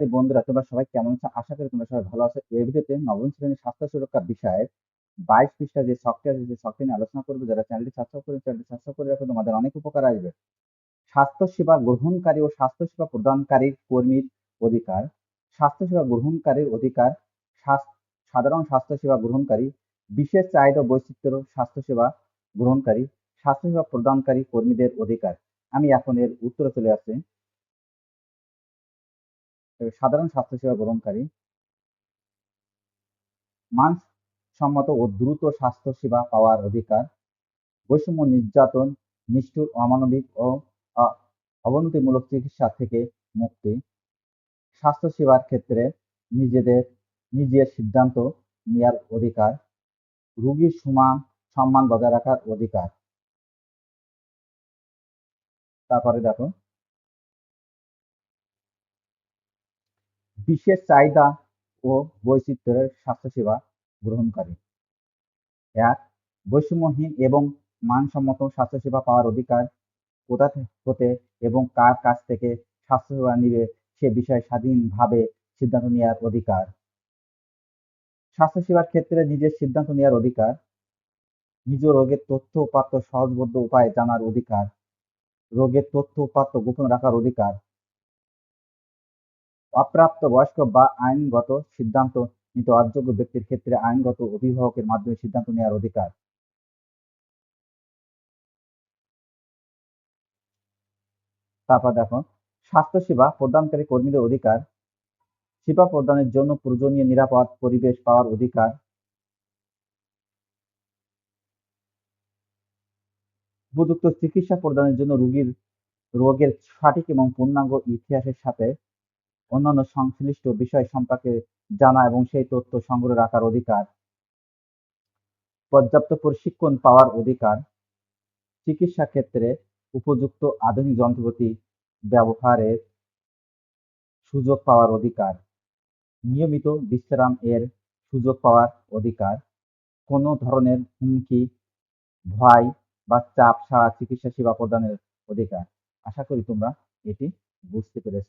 এই বন্ধুরা, তোমরা সবাই কেমন আছো? আশা করি তোমরা সবাই ভালো আছো। এই ভিডিওতে নবম শ্রেণির স্বাস্থ্য সুরক্ষা বিষয়ে বাইশ পৃষ্ঠা যে সফটওয়্যার যে সফটওয়্যার নিয়ে আলোচনা করব। যারা চ্যানেলটি সাবস্ক্রাইব করে চ্যানেলটি সাবস্ক্রাইব করে রাখো। তোমাদের অনেক উপকার আসবে। স্বাস্থ্য সেবা গ্রহণকারী ও স্বাস্থ্য সেবা প্রদানকারী কর্মীর অধিকার। স্বাস্থ্য সেবা গ্রহণকারীর অধিকার। সাধারণ স্বাস্থ্য সেবা গ্রহণকারী। বিশেষ চাহিদা বৈচিত্র্য স্বাস্থ্য সেবা গ্রহণকারী। স্বাস্থ্য সেবা প্রদানকারী কর্মীদের অধিকার। আমি এখন এর উত্তরে চলে আসছি। সাধারণ স্বাস্থ্যসেবা গ্রহণকারী মানসম্মত ও দ্রুত স্বাস্থ্যসেবা পাওয়ার অধিকার, বৈষম্য নির্যাতন, নিষ্ঠুর, অমানবিক ও অবনতিমূলক চিকিৎসা থেকে মুক্তি। স্বাস্থ্যসেবার ক্ষেত্রে নিজেদের, নিজের সিদ্ধান্ত নেওয়ার অধিকার, রোগীর সমান সম্মান বজায় রাখার অধিকার। তারপরে দেখো বিশেষ চাহিদা ও বৈচিত্র্যের স্বাস্থ্যসেবা গ্রহণকারী। এক, বৈষম্যহীন এবং মানসম্মত স্বাস্থ্যসেবা পাওয়ার অধিকার কোথা হতে এবং কার কাছ থেকে স্বাস্থ্যসেবা নিবে সে বিষয়ে স্বাধীনভাবে সিদ্ধান্ত নেওয়ার অধিকার। স্বাস্থ্যসেবার ক্ষেত্রে নিজের সিদ্ধান্ত নেওয়ার অধিকার, নিজ রোগের তথ্য উপাত্ত সহজবদ্ধ উপায়ে জানার অধিকার, রোগের তথ্য উপাত্ত গোপন রাখার অধিকার অপ্রাপ্ত বয়স্ক বা আইনগত সিদ্ধান্ত নিতে অযোগ্য ব্যক্তির ক্ষেত্রে আইনগত অভিভাবকের মাধ্যমে সিদ্ধান্ত নেওয়ার অধিকার। তারপর দেখো স্বাস্থ্যসেবা প্রদানকারী কর্মীদের অধিকার, সেবা প্রদানের জন্য প্রয়োজনীয় নিরাপদ পরিবেশ পাওয়ার অধিকার। উপযুক্ত চিকিৎসা প্রদানের জন্য রোগীর, রোগের সঠিক এবং পূর্ণাঙ্গ ইতিহাসের সাথে অন্যান্য সংশ্লিষ্ট বিষয় সম্পর্কে জানা এবং সেই তথ্য সংগ্রহ রাখার অধিকার। পর্যাপ্ত প্রশিক্ষণ পাওয়ার অধিকার। চিকিৎসা ক্ষেত্রে উপযুক্ত আধুনিক যন্ত্রপাতি ব্যবহারের সুযোগ পাওয়ার অধিকার। নিয়মিত বিশ্রাম এর সুযোগ পাওয়ার অধিকার। কোনো ধরনের হুমকি, ভয় বা চাপ ছাড়া চিকিৎসা সেবা প্রদানের অধিকার। আশা করি তোমরা এটি বুঝতে পেরেছ।